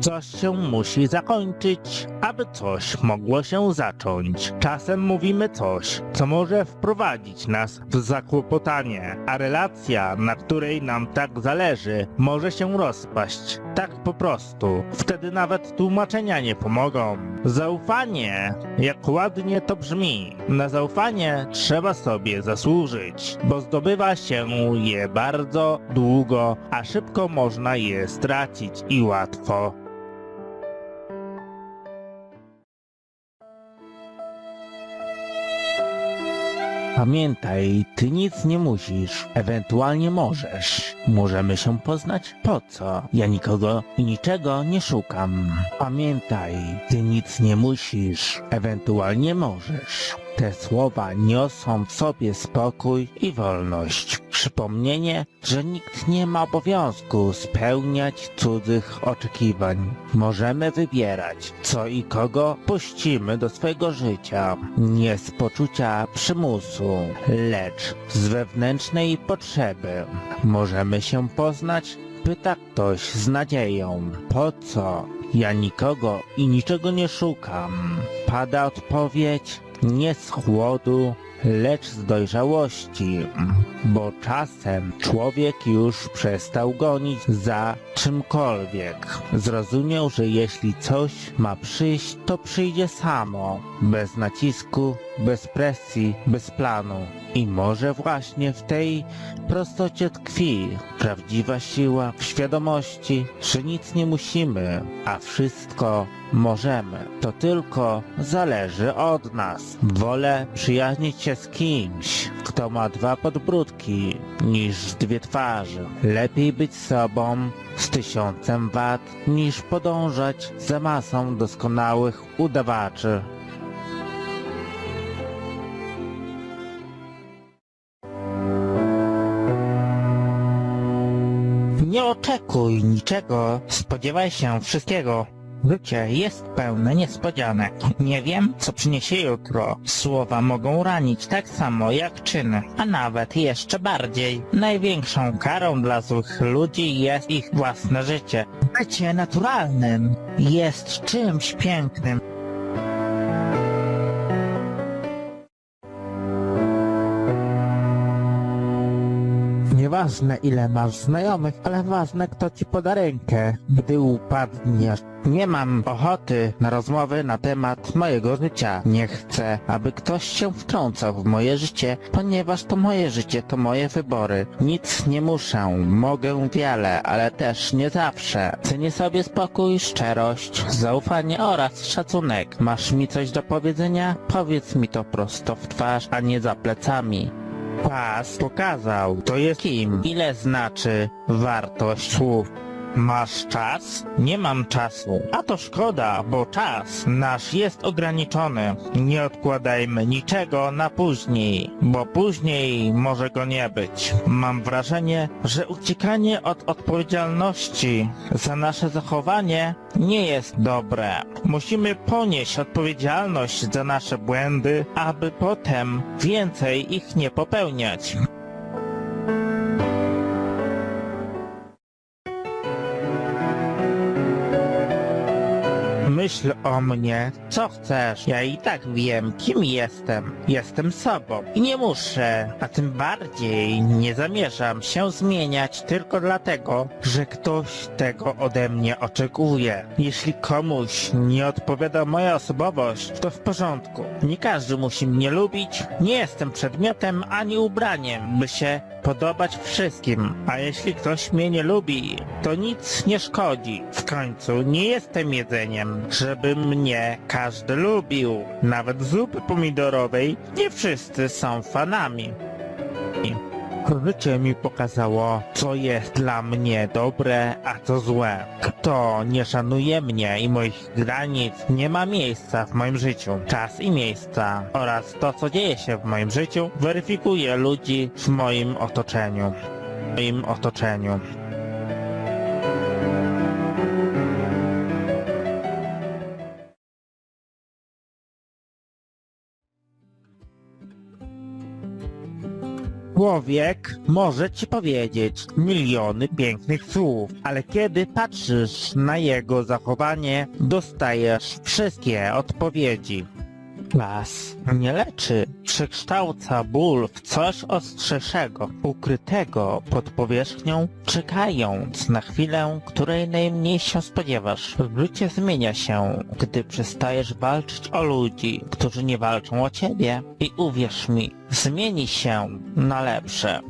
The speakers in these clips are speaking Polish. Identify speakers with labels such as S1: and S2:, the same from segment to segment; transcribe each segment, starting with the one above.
S1: Coś się musi zakończyć, aby coś mogło się zacząć. Czasem mówimy coś, co może wprowadzić nas w zakłopotanie, a relacja, na której nam tak zależy, może się rozpaść. Tak po prostu. Wtedy nawet tłumaczenia nie pomogą. Zaufanie, jak ładnie to brzmi. Na zaufanie trzeba sobie zasłużyć, bo zdobywa się je bardzo długo, a szybko można je stracić i łatwo. Pamiętaj, ty nic nie musisz, ewentualnie możesz. Możemy się poznać? Po co? Ja nikogo i niczego nie szukam. Pamiętaj, ty nic nie musisz, ewentualnie możesz. Te słowa niosą w sobie spokój i wolność. Przypomnienie, że nikt nie ma obowiązku spełniać cudzych oczekiwań. Możemy wybierać, co i kogo puścimy do swojego życia. Nie z poczucia przymusu, lecz z wewnętrznej potrzeby. Możemy się poznać, pyta ktoś z nadzieją. Po co? Ja nikogo i niczego nie szukam. Pada odpowiedź nie z chłodu, lecz z dojrzałości, bo czasem człowiek już przestał gonić za czymkolwiek. Zrozumiał, że jeśli coś ma przyjść, to przyjdzie samo, bez nacisku, bez presji, bez planu. I może właśnie w tej prostocie tkwi prawdziwa siła w świadomości, że nic nie musimy, a wszystko możemy. To tylko zależy od nas. Wolę przyjaźnić się z kimś, kto ma dwa podbródki, niż dwie twarze. Lepiej być sobą z tysiącem wad, niż podążać za masą doskonałych udawaczy. Nie oczekuj niczego, spodziewaj się wszystkiego. Życie jest pełne niespodzianek. Nie wiem, co przyniesie jutro. Słowa mogą ranić tak samo jak czyny, a nawet jeszcze bardziej. Największą karą dla złych ludzi jest ich własne życie. Bycie naturalnym jest czymś pięknym. Nieważne ile masz znajomych, ale ważne kto ci poda rękę, gdy upadniesz. Nie mam ochoty na rozmowy na temat mojego życia. Nie chcę, aby ktoś się wtrącał w moje życie, ponieważ to moje życie, to moje wybory. Nic nie muszę, mogę wiele, ale też nie zawsze. Cenię sobie spokój, szczerość, zaufanie oraz szacunek. Masz mi coś do powiedzenia? Powiedz mi to prosto w twarz, a nie za plecami. Pas pokazał, to jest kim, ile znaczy wartość słów. Masz czas? Nie mam czasu. A to szkoda, bo czas nasz jest ograniczony. Nie odkładajmy niczego na później, bo później może go nie być. Mam wrażenie, że uciekanie od odpowiedzialności za nasze zachowanie nie jest dobre. Musimy ponieść odpowiedzialność za nasze błędy, aby potem więcej ich nie popełniać. Myśl o mnie, co chcesz. Ja i tak wiem, kim jestem. Jestem sobą. I nie muszę, a tym bardziej nie zamierzam się zmieniać tylko dlatego, że ktoś tego ode mnie oczekuje. Jeśli komuś nie odpowiada moja osobowość, to w porządku. Nie każdy musi mnie lubić. Nie jestem przedmiotem ani ubraniem, by się podobać wszystkim. A jeśli ktoś mnie nie lubi, to nic nie szkodzi. W końcu nie jestem jedzeniem, żeby mnie każdy lubił. Nawet zupy pomidorowej nie wszyscy są fanami. Życie mi pokazało, co jest dla mnie dobre, a co złe. Kto nie szanuje mnie i moich granic, nie ma miejsca w moim życiu. Czas i miejsca oraz to, co dzieje się w moim życiu, weryfikuje ludzi w moim otoczeniu. W moim otoczeniu. Człowiek może ci powiedzieć miliony pięknych słów, ale kiedy patrzysz na jego zachowanie, dostajesz wszystkie odpowiedzi. Las nie leczy, przekształca ból w coś ostrzejszego, ukrytego pod powierzchnią, czekając na chwilę, której najmniej się spodziewasz. Życie zmienia się, gdy przestajesz walczyć o ludzi, którzy nie walczą o ciebie i uwierz mi, zmieni się na lepsze.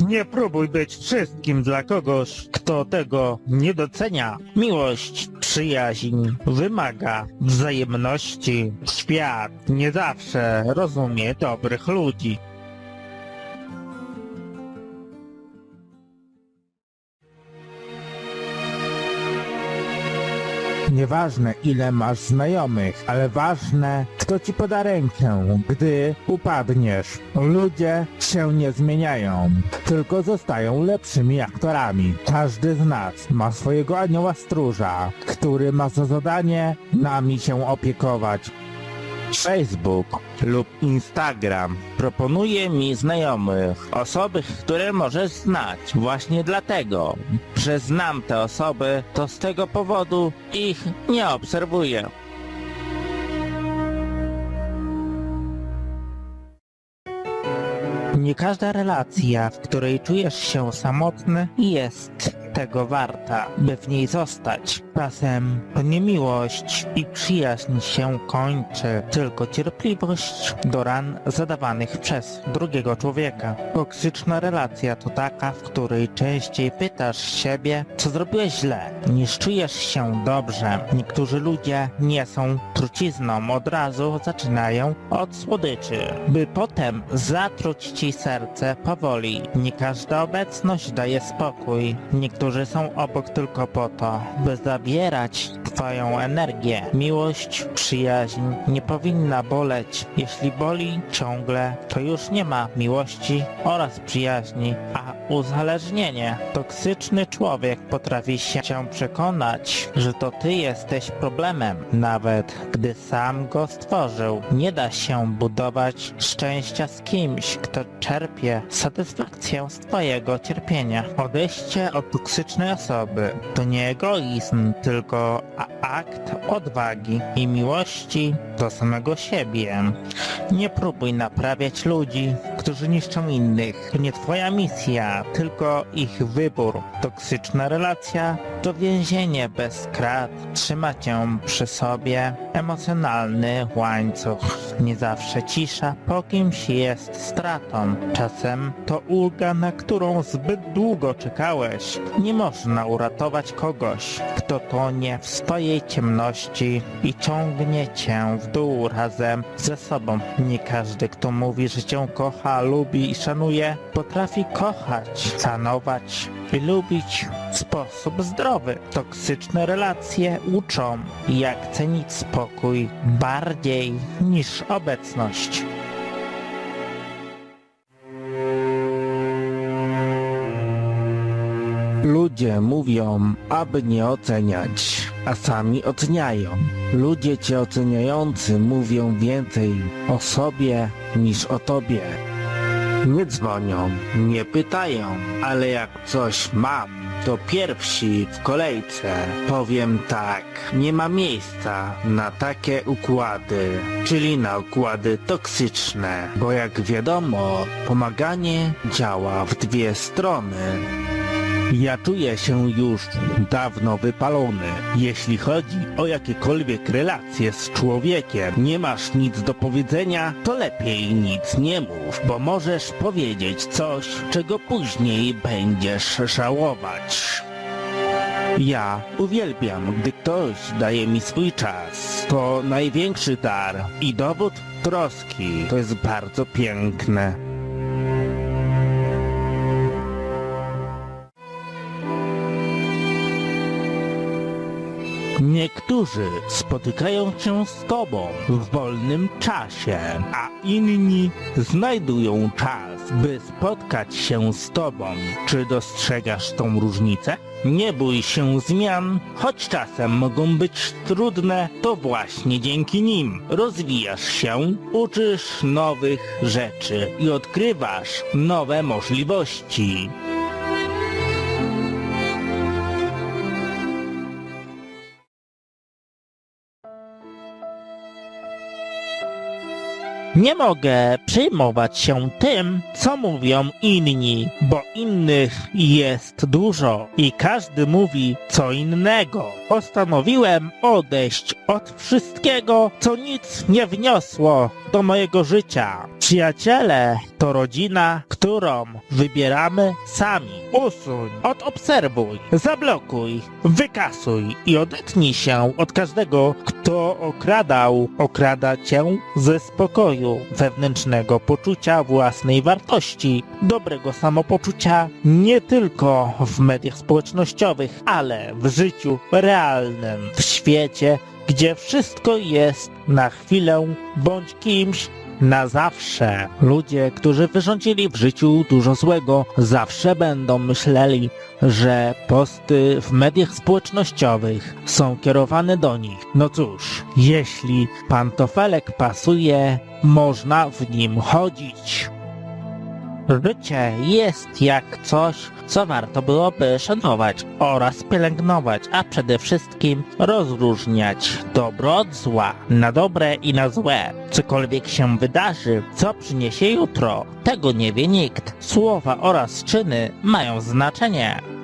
S1: Nie próbuj być wszystkim dla kogoś, kto tego nie docenia. Miłość, przyjaźń wymaga wzajemności. Świat nie zawsze rozumie dobrych ludzi. Nieważne ile masz znajomych, ale ważne kto ci poda rękę, gdy upadniesz. Ludzie się nie zmieniają, tylko zostają lepszymi aktorami. Każdy z nas ma swojego anioła stróża, który ma za zadanie nami się opiekować. Facebook lub Instagram proponuje mi znajomych, osoby, które możesz znać. Właśnie dlatego, że znam te osoby, to z tego powodu ich nie obserwuję. Nie każda relacja, w której czujesz się samotny, jest tego warta, by w niej zostać. Czasem to nie miłość i przyjaźń się kończy, tylko cierpliwość do ran zadawanych przez drugiego człowieka. Toksyczna relacja to taka, w której częściej pytasz siebie, co zrobiłeś źle, niż czujesz się dobrze. Niektórzy ludzie nie są trucizną, od razu zaczynają od słodyczy, by potem zatruć ci serce powoli. Nie każda obecność daje spokój. Niektórzy są obok tylko po to, by zabierać twoją energię. Miłość, przyjaźń nie powinna boleć. Jeśli boli ciągle, to już nie ma miłości oraz przyjaźni, a uzależnienie. Toksyczny człowiek potrafi się przekonać, że to ty jesteś problemem, nawet gdy sam go stworzył. Nie da się budować szczęścia z kimś, kto czerpie satysfakcję z twojego cierpienia. Odejście od toksycznej osoby to nie egoizm, tylko akt odwagi i miłości do samego siebie. Nie próbuj naprawiać ludzi, którzy niszczą innych. To nie twoja misja, tylko ich wybór. Toksyczna relacja to więzienie bez krat. Trzyma cię przy sobie emocjonalny łańcuch. Nie zawsze cisza po kimś jest stratą. Czasem to ulga, na którą zbyt długo czekałeś. Nie można uratować kogoś, kto tonie w swojej ciemności i ciągnie cię w dół razem ze sobą. Nie każdy, kto mówi, że cię kocha, lubi i szanuje, potrafi kochać, szanować i lubić sposób zdrowy. Toksyczne relacje uczą, jak cenić spokój bardziej niż obecność. Ludzie mówią, aby nie oceniać, a sami oceniają. Ludzie cię oceniający mówią więcej o sobie niż o tobie. Nie dzwonią, nie pytają, ale jak coś mam, to pierwsi w kolejce. Powiem tak, nie ma miejsca na takie układy, czyli na układy toksyczne, bo jak wiadomo, pomaganie działa w dwie strony. Ja czuję się już dawno wypalony. Jeśli chodzi o jakiekolwiek relacje z człowiekiem, nie masz nic do powiedzenia, to lepiej nic nie mów, bo możesz powiedzieć coś, czego później będziesz żałować. Ja uwielbiam, gdy ktoś daje mi swój czas. To największy dar i dowód troski. To jest bardzo piękne. Niektórzy spotykają się z tobą w wolnym czasie, a inni znajdują czas, by spotkać się z tobą. Czy dostrzegasz tą różnicę? Nie bój się zmian, choć czasem mogą być trudne, to właśnie dzięki nim rozwijasz się, uczysz nowych rzeczy i odkrywasz nowe możliwości. Nie mogę przejmować się tym, co mówią inni, bo innych jest dużo i każdy mówi co innego. Postanowiłem odejść od wszystkiego, co nic nie wniosło do mojego życia. Przyjaciele to rodzina, którą wybieramy sami. Usuń, odobserwuj, zablokuj, wykasuj i odetnij się od każdego, kto okradał, okrada cię ze spokoju, wewnętrznego poczucia własnej wartości, dobrego samopoczucia nie tylko w mediach społecznościowych, ale w życiu realnym, w świecie, gdzie wszystko jest na chwilę bądź kimś na zawsze. Ludzie, którzy wyrządzili w życiu dużo złego, zawsze będą myśleli, że posty w mediach społecznościowych są kierowane do nich. No cóż, jeśli pantofelek pasuje, można w nim chodzić. Życie jest jak coś, co warto byłoby szanować oraz pielęgnować, a przede wszystkim rozróżniać dobro od zła, na dobre i na złe. Cokolwiek się wydarzy, co przyniesie jutro, tego nie wie nikt. Słowa oraz czyny mają znaczenie.